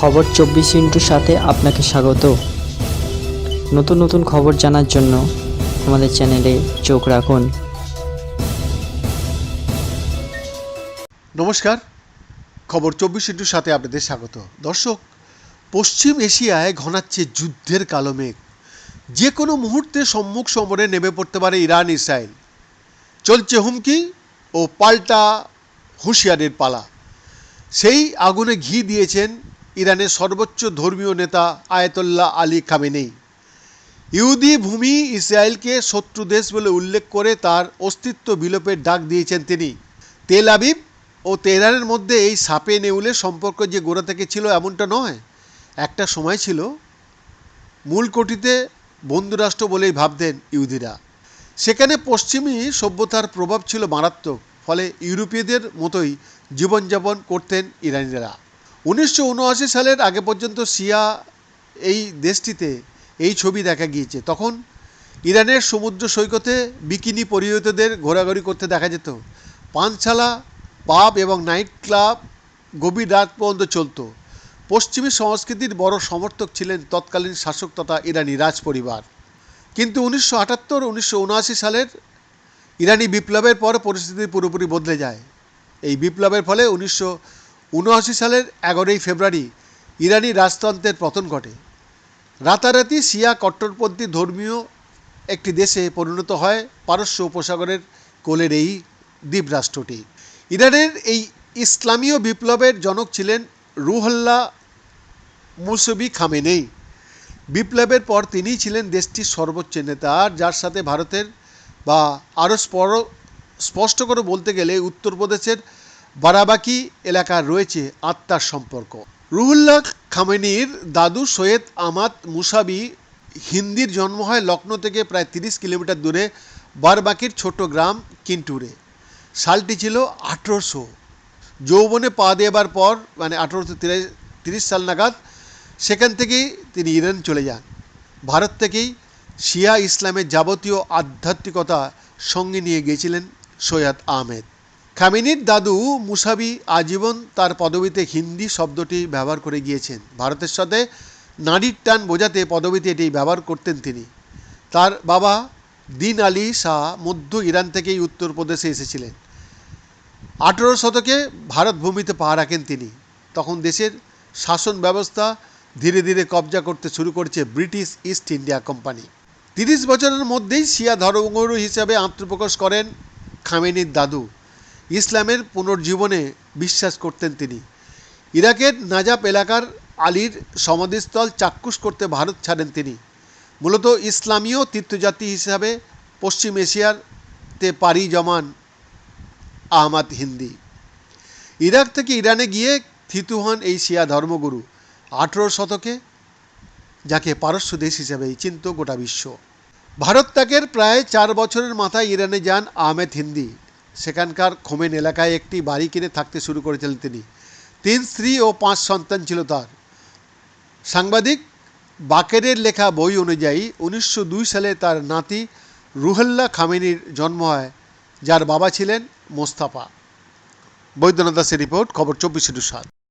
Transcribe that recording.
খবর চব্বিশ ইন্টুর সাথে আপনাকে স্বাগত। নতুন নতুন খবর জানার জন্য আমাদের চ্যানেলে চোখ রাখুন। নমস্কার। খবর চব্বিশ ইন্টুর সাথে আপনাদের স্বাগত। দর্শক, পশ্চিম এশিয়ায় ঘনাচ্ছে যুদ্ধের কালো মেঘ। যে কোনো মুহূর্তে সম্মুখ সমরে নেমে পড়তে পারে ইরান ইসরায়েল। চলছে হুমকি ও পাল্টা হুঁশিয়ারির পালা। সেই আগুনে ঘি দিয়েছেন ইরানের সর্বোচ্চ ধর্মীয় নেতা আয়াতুল্লাহ আলী খামেনেই ইহুদি ভূমি ইসরায়েলকে শত্রু দেশ বলে উল্লেখ করে তার অস্তিত্ব বিলোপের ডাক দিয়েছেন তিনি। তেল আবিব ও তেহরানের মধ্যে এই সাপে নেউলের সম্পর্ক যে গোড়া থেকে ছিল এমনটা নয়, একটা সময় ছিল। মূল কোটিতে বন্ধুরাষ্ট্র বলেই ভাবতেন ইহুদিরা। সেখানে পশ্চিমী সভ্যতার প্রভাব ছিল মারাত্মক, ফলে ইউরোপীয়দের মতোই জীবনযাপন করতেন ইরানিরা। উনিশশো উনআশি সালের আগে পর্যন্ত সিয়া এই দেশটিতে এই ছবি দেখা গিয়েছে। তখন ইরানের সমুদ্র সৈকতে বিকিনি পরিহিতদের ঘোরাঘুরি করতে দেখা যেত। পানশালা, পাব এবং নাইট ক্লাব গভীর রাত পর্যন্ত চলতো। পশ্চিমী সংস্কৃতির বড় সমর্থক ছিলেন তৎকালীন শাসক তথা ইরানি রাজ পরিবার কিন্তু উনিশশো আটাত্তর, উনিশশো সালের ইরানি বিপ্লবের পর পরিস্থিতি পুরোপুরি বদলে যায়। এই বিপ্লবের ফলে উনিশশো উনআশি সালের এগারোই ফেব্রুয়ারি ইরানি রাজতন্ত্রের পতন ঘটে। রাতারাতি শিয়া কট্টরপন্থী ধর্মীয় একটি দেশে পরিণত হয় পারস্য উপসাগরের কোলের এই দ্বীপরাষ্ট্রটি। ইরানের এই ইসলামীয় বিপ্লবের জনক ছিলেন রুহল্লা মুসবি খামেনেই বিপ্লবের পর তিনিই ছিলেন দেশটির সর্বোচ্চ নেতা যার সাথে ভারতের বা আরও স্পষ্ট করে বলতে গেলে উত্তরপ্রদেশের বারাবাকি এলাকার রয়েছে আত্মার সম্পর্ক। রুহুল্লাহ খামেনির দাদু সৈয়দ আমাদ মুসাবি হিন্দির জন্ম হয় লখনৌ থেকে প্রায় তিরিশ কিলোমিটার দূরে বারবাকির ছোট গ্রাম কিন্টুরে। সালটি ছিল আঠেরোশো। যৌবনে পা দেবার পর মানে আঠেরোশো তিরিশ সাল নাগাদ, সেখান থেকেই তিনি ইরান চলে যান। ভারত থেকেই শিয়া ইসলামের যাবতীয় আধ্যাত্মিকতা সঙ্গে নিয়ে গিয়েছিলেন সৈয়দ আহমেদ। খামিনির দাদু মুসাবি আজীবন তার পদবিতে হিন্দি শব্দটি ব্যবহার করে গিয়েছেন। ভারতের সাথে নারীর টান বোঝাতে পদবিতে এটি ব্যবহার করতেন তিনি। তার বাবা দিন আলী শাহ মধ্য ইরান থেকেই উত্তরপ্রদেশে এসেছিলেন। আঠেরো শতকে ভারত ভূমিতে পা রাখেন তিনি। তখন দেশের শাসন ব্যবস্থা ধীরে ধীরে কবজা করতে শুরু করেছে ব্রিটিশ ইস্ট ইন্ডিয়া কোম্পানি। তিরিশ বছরের মধ্যেই শিয়া ধর্মগুরু হিসাবে আত্মপ্রকাশ করেন খামেনির দাদু। ইসলামের পুনর্জীবনে বিশ্বাস করতেন তিনি। ইরাকের নাজাব এলাকার আলীর সমাধিস্থল চাক্ষুষ করতে ভারত ছাড়েন তিনি। মূলত ইসলামীয় তীর্থযাত্রী হিসাবে পশ্চিম এশিয়াতে পাড়ি জমান আহমাদ হিন্দি। ইরাক থেকে ইরানে গিয়ে থিতু হন এই শিয়া ধর্মগুরু আঠেরো শতকে, যাকে পারস্য দেশ হিসেবেই চিন্ত গোটা বিশ্ব। ভারত ত্যাগের প্রায় চার বছরের মাথায় ইরানে যান আহমেদ হিন্দি। সেখানকার খোমেন এলাকায় একটি বাড়ি কিনে থাকতে শুরু করেছিলেন তিনি। তিন স্ত্রী ও পাঁচ সন্তান ছিল তার। সাংবাদিক বাকেরের লেখা বই অনুযায়ী উনিশশো দুই সালে তার নাতি রুহল্লা খামেনির জন্ম হয়, যার বাবা ছিলেন মোস্তাফা। বৈদ্যনাথ দাসের রিপোর্ট, খবর চব্বিশে সাত।